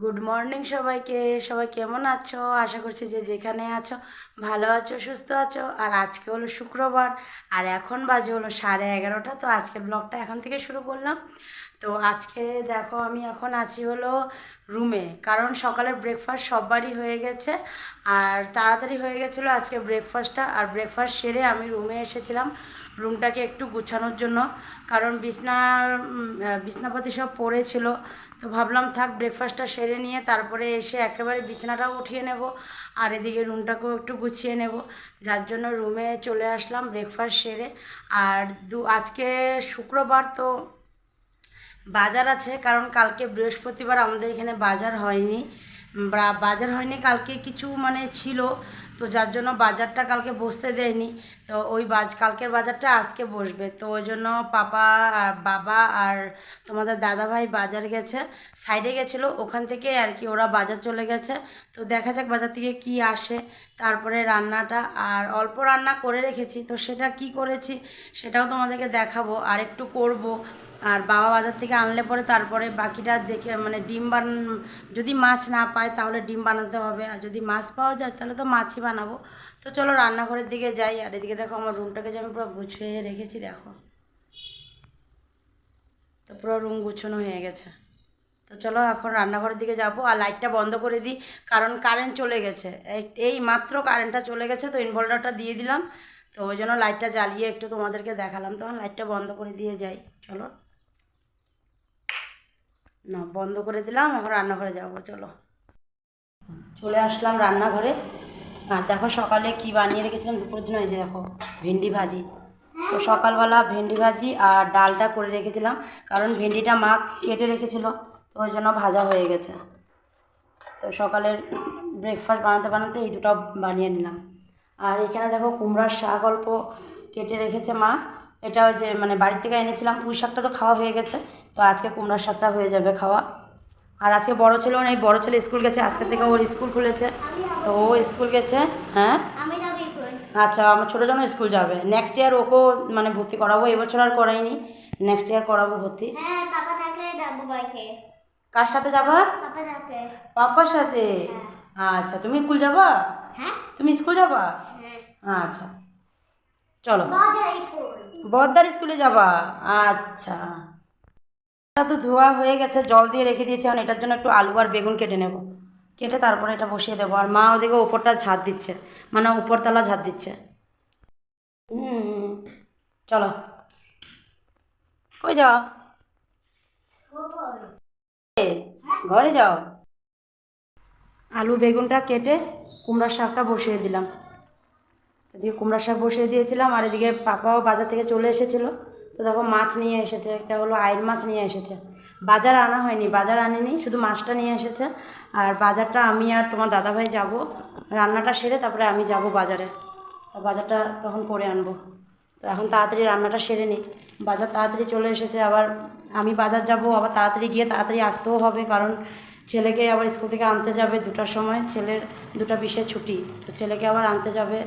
Good morning সবাইকে। সবাই কেমন আছো? আশা করছি যে যেখানে আছো, ভালো আছো, সুস্থ আছো। আর আজকে হলো শুক্রবার, আর এখন বাজে হলো সাড়ে এগারোটা। তো আজকের ব্লগটা এখন থেকে শুরু করলাম। তো আজকে দেখো আমি এখন আছি হলো রুমে কারণ সকালের ব্রেকফাস্ট সববারই হয়ে গেছে। আর তাড়াতাড়ি হয়ে গেছিল আজকে ব্রেকফাস্টটা আর ব্রেকফাস্ট সেরে আমি রুমে এসেছিলাম। রুমটাকে একটু গুছানোর জন্য। কারণ বিছনার উম, বিছনাপাতি সব পড়েছিল। তো ভাবলাম থাক ব্রেকফাস্টটা সেরে নিয়ে তারপরে এসে একেবারে বিছানাটাও উঠিয়ে নেব। আর এদিকে রুমটাকেও একটু গুছিয়ে নেব। যার জন্য রুমে চলে আসলাম ব্রেকফাস্ট সেরে। আর দু আজকে শুক্রবার তো বাজার আছে, কারণ কালকে বৃহস্পতিবার আমাদের এখানে বাজার হয়নি। বাজার হয়নি, কালকে কিছু মানে ছিল। তো যার জন্য বাজারটা কালকে বসতে দেয়নি, তো ওই বাজ, কালকের বাজারটা আজকে বসবে। তো ওই জন্য পাপা আর বাবা আর তোমাদের দাদাভাই বাজার গেছে, সাইডে গেছিল, ওখান থেকে আর কি ওরা বাজার চলে গেছে। তো দেখা যাক বাজার থেকে কি আসে, তারপরে রান্নাটা আর অল্প রান্না করে রেখেছি, তো সেটা কি করেছি সেটাও তোমাদেরকে দেখাবো, আর একটু করব। আর বাবা বাজার থেকে আনলে পরে তারপরে বাকিটা দেখে মানে ডিম বান, যদি মাছ না পায় তাহলে ডিম বানাতে হবে, আর যদি মাছ পাওয়া যায় তাহলে তো মাছই বানাবো। তো চলো রান্নাঘরের দিকে যাই, আর এদিকে দেখো আমার রুমটাকে যে আমি পুরো গুছিয়ে রেখেছি, দেখো। তো পুরো রুম গুছানো হয়ে গেছে। তো চলো এখন রান্নাঘরের দিকে যাব, আর লাইটটা বন্ধ করে দিই, কারণ কারেন্ট চলে গেছে। এই- মাত্র কারেন্টটা চলে গেছে, তো ইনভার্টারটা দিয়ে দিলাম। তো ওই জন্য লাইটটা জ্বালিয়ে একটু তোমাদেরকে দেখালাম। তখন লাইটটা বন্ধ করে দিয়ে যাই, চলো। না, বন্ধ করে দিলাম, এখন রান্নাঘরে যাব, চলো। চলে আসলাম রান্নাঘরে। আর দেখো সকালে কি বানিয়ে রেখেছিলাম? দুপুরের জন্য এই যে দেখো, ভেন্ডি ভাজি। তো সকালবেলা ভেন্ডি ভাজি আর ডালটা করে রেখেছিলাম, কারণ ভেন্ডিটা মা কেটে রেখেছিল, তো ওই জন্য ভাজা হয়ে গেছে। তো সকালের ব্রেকফাস্ট বানাতে বানাতে এই দুটো বানিয়ে নিলাম। আর এখানে দেখো কুমড়ার শাক অল্প কেটে রেখেছে মা। এটা ওই যে মানে বাড়ির থেকে এনেছিলাম, পুঁই শাকটা তো খাওয়া হয়ে গেছে, তো আজকে কুমড়ার শাকটা হয়ে যাবে খাওয়া। আর আজকে বড় ছেলেও নেই বড় ছেলে স্কুল গেছে আজকে থেকে ওর স্কুল খুলেছে। তো ও স্কুল গেছে হ্যাঁ? আচ্ছা আমার ছোটো জন্য স্কুল যাবে। নেক্সট ইয়ার ওকেও মানে ভর্তি করাবো এবছর আর করাইনি। নেক্সট ইয়ার করাবো ভর্তি। হ্যাঁ কার সাথে যাবা? পাপার সাথে? আচ্ছা তুমি স্কুল যাবা? হ্যাঁ। তুমি স্কুল যাবা? হ্যাঁ। আচ্ছা চলো। বদ্দার স্কুলে যাবা? আচ্ছা। তো ধোয়া হয়ে গেছে, জল দিয়ে রেখে দিয়েছি। এখন এটার জন্য একটু আলু আর বেগুন কেটে নেব। কেটে তারপরে এটা বসিয়ে দেবো। আর মা ওদিকে উপরটা ঝাঁট দিচ্ছে। মানে উপরতলা ঝাঁট দিচ্ছে। চলো। কই যাও? ঘরে যাও। আলু, বেগুনটা কেটে কুমড়ার শাকটা বসিয়ে দিলাম। এদিকে কুমড়ার শাক বসিয়ে দিয়েছিলাম। আর এদিকে পাপাও বাজার থেকে চলে এসেছিল। তো দেখো মাছ নিয়ে এসেছে, একটা হলো আইল মাছ নিয়ে এসেছে। বাজার আনা হয়নি, বাজার আনেনি, শুধু মাছটা নিয়ে এসেছে। আর বাজারটা আমি আর তোমার দাদাভাই যাব। রান্নাটা সেরে তারপরে আমি যাব বাজারে। বাজারটা তখন করে আনব। তো এখন তাড়াতাড়ি রান্নাটা সেরে নিই। বাজার তাড়াতাড়ি চলে এসেছে, আবার আমি বাজার যাব, আবার তাড়াতাড়ি গিয়ে তাড়াতাড়ি আসতেও হবে, কারণ ছেলেকে আবার স্কুল থেকে আনতে যাবে দুটার সময়। ছেলের দুটা বিশেষ ছুটি, তো ছেলেকে আবার আনতে যাবে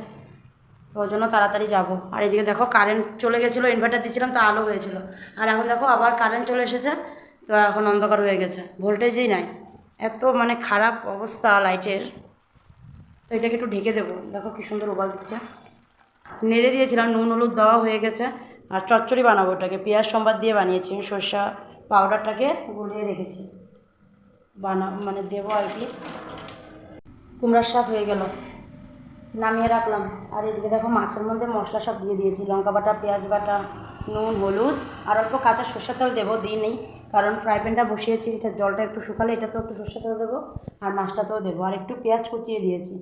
তো ওই জন্য তাড়াতাড়ি যাব। আর এদিকে দেখো কারেন্ট চলে গেছিল ইনভার্টার দিয়েছিলাম, তা আলো হয়েছিল। আর এখন দেখো আবার কারেন্ট চলে এসেছে, তো এখন অন্ধকার হয়ে গেছে। ভোল্টেজই নাই। এত মানে খারাপ অবস্থা লাইটের তো এটাকে একটু ঢেকে দেবো। দেখো কি সুন্দর উবাল দিচ্ছে। নেড়ে দিয়েছিলাম, নুন, হলুদ দেওয়া হয়ে গেছে। আর চচ্চড়ি বানাবো ওটাকে পেঁয়াজ সম্বাদ দিয়ে বানিয়েছি, সর্ষা পাউডারটাকে গুলিয়ে রেখেছি। বানা মানে দেবো আর কি। কুমড়ার শাক হয়ে গেল। নামিয়ে রাখলাম। আর এদিকে দেখো মাছের মধ্যে মশলা সব দিয়ে দিয়েছি। লঙ্কা বাটা, পেঁয়াজ বাটা, নুন, হলুদ, আর অল্প কাঁচা সর্ষের তেল দেবো দিই নেই। কারণ ফ্রাই প্যানটা বসিয়েছি, এটা জলটা একটু শুকালে এটাতেও একটু সর্ষের তেল দেবো, আর মাছটাতেও দেবো। আর একটু পেঁয়াজ কুচিয়ে দিয়েছি।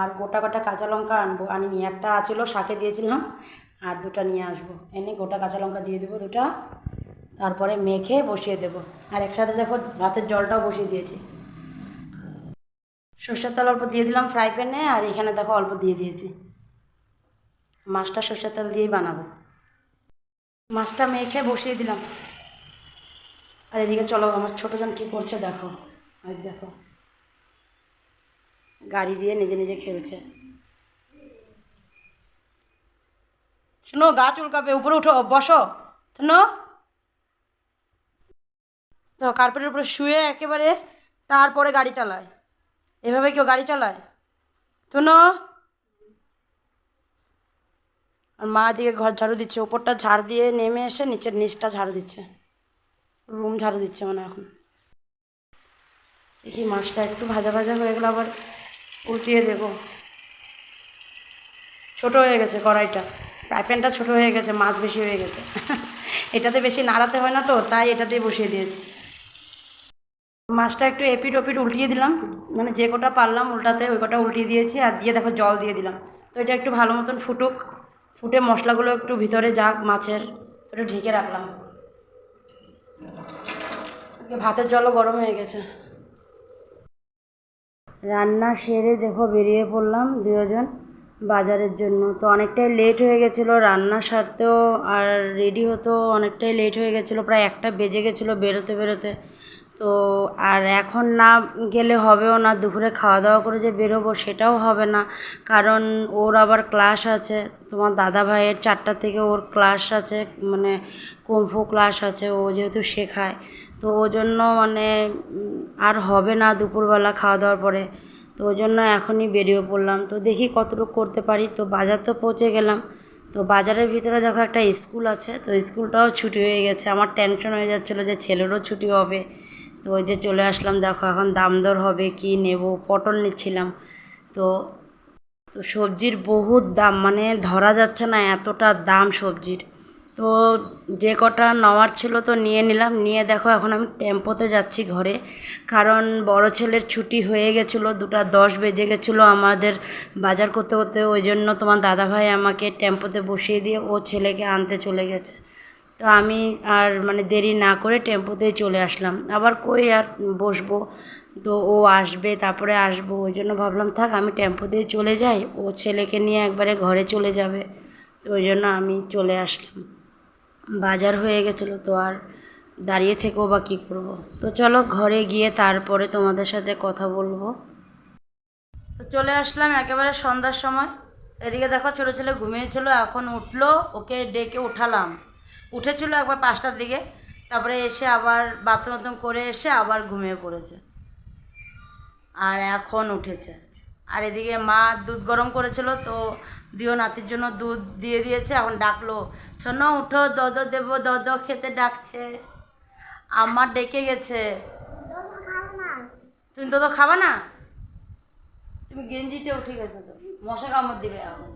আর গোটা গোটা কাঁচা লঙ্কা আনব, আনিনি। একটা আছিল, শাকে দিয়েছিলাম, আর দুটা নিয়ে আসব। এনে গোটা কাঁচা লঙ্কা দিয়ে দেবো দুটা। তারপরে মেখে বসিয়ে দেবো। আর একসাথে দেখো ভাতের জলটাও বসিয়ে দিয়েছি। সর্ষের তেল অল্প দিয়ে দিলাম ফ্রাই প্যানে আর এখানে দেখো অল্প দিয়ে দিয়েছি। মাছটা সর্ষের তেল দিয়েই বানাবো। মাছটা মেখে বসিয়ে দিলাম। আর এদিকে চলো, আমার ছোটোজন কী করছে দেখো। আর দেখো। গাড়ি দিয়ে নিজে নিজে খেলছে। শোনো, গা চুলকাবে, উপরে উঠো, বসো। শোনো। তো কার্পেটের উপরে শুয়ে একেবারে, তারপরে গাড়ি চালায়। এভাবে কেউ গাড়ি চালায়? শুনো। আর মা দিকে ঘর ঝাড়ু দিচ্ছে, ওপরটা ঝাড় দিয়ে নেমে এসে নিচের নিচটা ঝাড়ু দিচ্ছে। রুম ঝাড়ু দিচ্ছে মানে এখন। দেখি মাছটা একটু ভাজা ভাজা হয়ে গেলে আবার উল্টিয়ে দেবো। ছোট হয়ে গেছে কড়াইটা। ফ্রাই প্যানটা ছোটো হয়ে গেছে, মাছ বেশি হয়ে গেছে। এটাতে বেশি নাড়াতে হয় না তো, তাই এটাতেই বসিয়ে দিয়েছি। মাছটা একটু এপিট ওপিট উল্টিয়ে দিলাম। মানে যে কটা পারলাম উল্টাতে ওই কটা উল্টিয়ে দিয়েছি আর দিয়ে দেখো জল দিয়ে দিলাম। তো এটা একটু ভালো মতন ফুটুক। ফুটে মশলাগুলো একটু ভিতরে যাক মাছের। একটু ঢেকে রাখলাম। ভাতের জলও গরম হয়ে গেছে। রান্না সেরে দেখো বেরিয়ে পড়লাম দুজন বাজারের জন্য। তো অনেকটাই লেট হয়ে গেছিল, রান্না সারতেও আর রেডি হতেও অনেকটাই লেট হয়ে গেছিল। প্রায় একটা বেজে গেছিল বেরোতে বেরোতে। তো আর এখন না গেলে হবেও না, দুপুরে খাওয়া দাওয়া করে যে বেরোবো সেটাও হবে না। কারণ ওর আবার ক্লাস আছে, তোমার দাদা ভাইয়ের চারটা থেকে ওর ক্লাস আছে মানে কুম্ফু ক্লাস আছে, ও যেহেতু শেখায়। তো ও জন্য মানে আর হবে না দুপুরবেলা খাওয়া দাওয়ার পরে। তো ওই জন্য এখনই বেরিয়ে পড়লাম। তো দেখি কতটুকু করতে পারি। তো বাজার তো পৌঁছে গেলাম। তো বাজারের ভিতরে দেখো একটা স্কুল আছে, তো স্কুলটাও ছুটি হয়ে গেছে। আমার টেনশন হয়ে যাচ্ছিল যে ছেলেরও ছুটি হবে। তো ওই যে চলে আসলাম, দেখো এখন দাম দর হবে কি নেব, পটল নিচ্ছিলাম। তো তো সবজির বহুত দাম মানে ধরা যাচ্ছে না এতটা দাম সবজির। তো যে কটা নেওয়ার ছিল তো নিয়ে নিলাম, নিয়ে দেখো এখন আমি টেম্পোতে যাচ্ছি ঘরে। কারণ বড় ছেলের ছুটি হয়ে গেছিল, দুটা দশ বেজে গেছিল আমাদের বাজার করতে করতে। ওই জন্য তোমার দাদাভাই আমাকে টেম্পোতে বসিয়ে দিয়ে ও ছেলেকে আনতে চলে গেছে। তো আমি আর মানে দেরি না করে টেম্পোতেই চলে আসলাম। আবার কই আর বসবো? তো ও আসবে, তারপরে আসব, ওই জন্য ভাবলাম, থাক, আমি টেম্পোতেই চলে যাই। ও ছেলেকে নিয়ে একবারে ঘরে চলে যাবে। তো ওই জন্য আমি চলে আসলাম। বাজার হয়ে গেছিল, তো আর দাঁড়িয়ে থেকেও বা কী করব? তো চলো, ঘরে গিয়ে তারপরে তোমাদের সাথে কথা বলব। তো চলে আসলাম একেবারে সন্ধ্যার সময়। এদিকে দেখো, ছোটো ছেলে ঘুমিয়েছিল, এখন উঠল, ওকে ডেকে উঠালাম। উঠেছিল একবার পাঁচটার দিকে, তারপরে এসে আবার বাথরুম করে এসে আবার ঘুমিয়ে পড়েছে। আর এখন উঠেছে। আর এদিকে মা দুধ গরম করেছিল, তো দিও নাতির জন্য দুধ দিয়ে দিয়েছে। এখন ডাকলো, শোনো, উঠো, দদ দেবো, দদ খেতে ডাকছে। আমার ডেকে গেছে। তুমি তো তো খাবা না? তুমি গেঞ্জিতে উঠে গেছে তো, মশা কামড় দিবে এখন।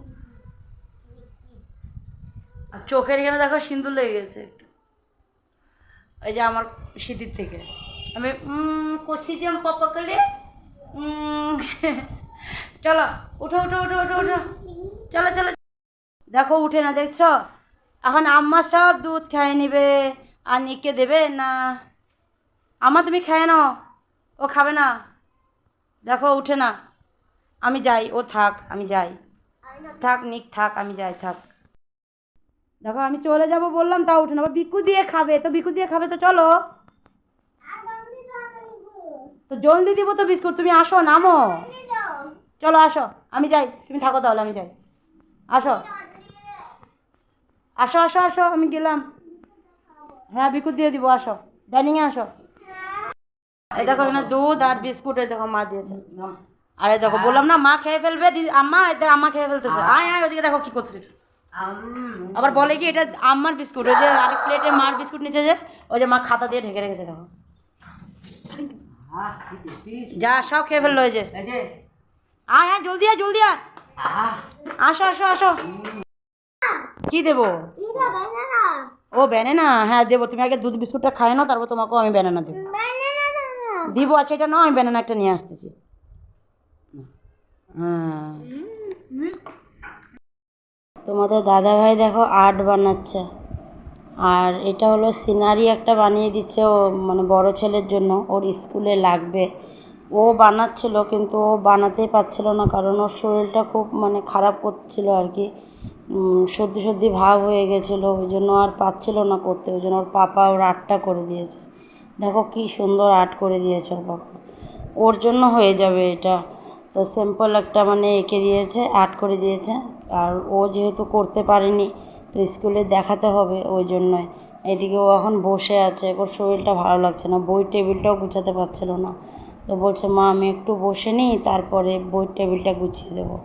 আর চোখের এখানে দেখো সিঁদুর লেগে গেছে একটু। ওই যে আমার সিঁদির থেকে। আমি করছি যে পাপা কালে চলো, উঠো উঠো উঠো উঠো উঠো। চলো চলো। দেখো, উঠে না, দেখছ? এখন আম্মা সব দুধ খেয়ে নিবে, আর নিকে দেবে না। আম্মা, তুমি খেয়ে নাও, ও খাবে না। দেখো, উঠে না। আমি যাই, ও থাক, আমি যাই। থাক, নিক, থাক, আমি যাই, থাক। দেখো আমি চলে যাব বললাম তাও উঠে না। বিকু দিয়ে খাবে তো বিকু দিয়ে খাবে তো চলো। তো জলদি দিব তো বিস্কুট তুমি আসো নামো। চলো আসো আমি যাই তুমি থাকো তাহলে আমি যাই। আসো। আসো আসো আসো আমি গেলাম। হ্যাঁ বিস্কুট দিয়ে দিব আসো। ডাইনিংয়ে আসো। এই দেখো এখানে দুধ আর বিস্কুট এই দেখো মা দিয়েছে। আরে দেখো বললাম না মা খেয়ে ফেলবে দিদি আম্মা দেখ আম্মা খেয়ে ফেলতেছে। আয় আয় ওদিকে দেখো কি করছে। আবার বলে কি এটা আম্মার বিস্কুট ওই যে আরেক প্লেটে মার বিস্কুট নিচে যে ওই যে মা খাতা দিয়ে ঢেকে রেখেছে দেখো। যা সব খেয়ে ফেলল ওই যে। আয় আয় জলদি আয় জলদি আয়। আসো আসো আসো। কি দেবো? ও ব্যানানা হ্যাঁ দেবো। তুমি আগে দুধ বিস্কুটটা খায় নাও তারপর তোমাকেও আমি ব্যানানা দেবো। দিব। আছে এটা নাও আমি ব্যানানা একটা নিয়ে আসতেছি। হ্যাঁ। তোমাদের দাদা ভাই দেখো আর্ট বানাচ্ছে। আর এটা হলো সিনারি একটা বানিয়ে দিচ্ছে ও মানে বড় ছেলের জন্য। ওর স্কুলে লাগবে। ও বানাচ্ছিল কিন্তু ও বানাতেই পারছিল না, কারণ ওর শরীরটা খুব মানে খারাপ করছিল আর কি। সর্দি সর্দি ভাব হয়ে গেছিল, ওই জন্য আর পাচ্ছিল না করতে, ওই জন্য ওর পাপা ওর আর্টটা করে দিয়েছে। দেখো কি সুন্দর আর্ট করে দিয়েছে ওর পাপা ওর জন্য হয়ে যাবে এটা। তো সিম্পল একটা মানে এঁকে দিয়েছে আর্ট করে দিয়েছে। আর ও যেহেতু করতে পারেনি, তো স্কুলে দেখাতে হবে ওই জন্যই। এদিকে ও এখন বসে আছে, ওর শরীরটা ভালো লাগছে না, বই টেবিলটাও গুছাতে পারছিল না। তো বলছে, মা, আমি একটু বসে নিই, তারপরে বই টেবিলটা গুছিয়ে দেবো।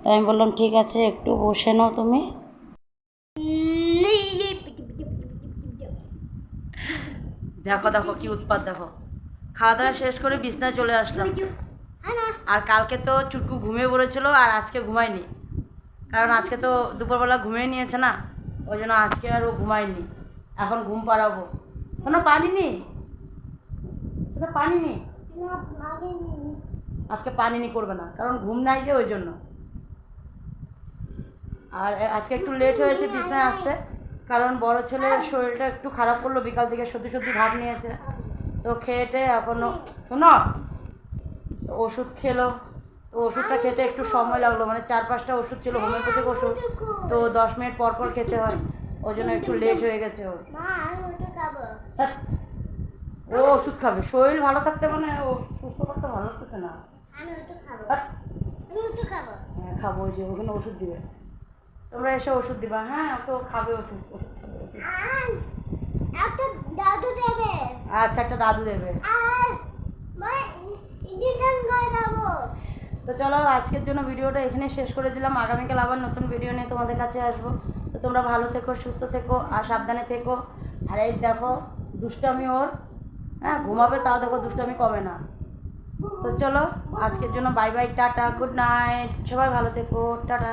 তো আমি বললাম, ঠিক আছে, একটু বসে নাও তুমি। দেখো দেখো কি উৎপাত, দেখো। খাওয়া দাওয়া শেষ করে বিছনায় চলে আসলাম। আর কালকে তো চুটকু ঘুমিয়ে পড়েছিল আর আজকে ঘুমায়নি। কারণ আজকে তো দুপুরবেলা ঘুমিয়ে নিয়েছে না। ওই জন্য আজকে আর ও ঘুমায়নি। এখন ঘুম পাড়াবো। কোনো পানি নেই কোনো পানি নেই আজকে পানি নি করবে না। কারণ ঘুম নাই যে ওই জন্য। আর আজকে একটু লেট হয়েছে বিছনায় আসতে। কারণ বড় ছেলের শরীরটা একটু খারাপ করল। বিকাল থেকে সত্যি সত্যি ভাব নিয়েছে। তো খেয়েটে এখনও শোনো ওষুধ খেলো। তো ওষুধটা খেতে একটু সময় লাগল মানে চার পাঁচটা ওষুধ ছিল হোমিওপ্যাথিক ওষুধ। তো দশ মিনিট পর পর খেতে হয়। ওই জন্য একটু লেট হয়ে গেছে ওর ও ওষুধ খাবে। শরীর ভালো থাকতে মানে ও সুস্থ থাকতে ভালো লাগতেছে না। হ্যাঁ খাব ওই যে ওখানে ওষুধ দিবে। তোমরা এসে ওষুধ দিবা। হ্যাঁ ও তো খাবে ওষুধ ওষুধ খাবে দাদু দেবে। আচ্ছা একটা দাদু দেবে। আর মা ইঞ্জেকশন করে দেবো তো চলো, আজকের জন্য ভিডিওটা এখানে শেষ করে দিলাম। আগামীকাল আবার নতুন ভিডিও নিয়ে তোমাদের কাছে আসব। তো তোমরা ভালো থেকো, সুস্থ থেকো আর সাবধানে থেকো। আর এই দেখো, দুষ্টামি ওর। হ্যাঁ ঘুমাবে তাও দেখো দুষ্টামি কমে না। তো চলো, আজকের জন্য bye bye tata good night সবাই ভালো থেকো, টাটা।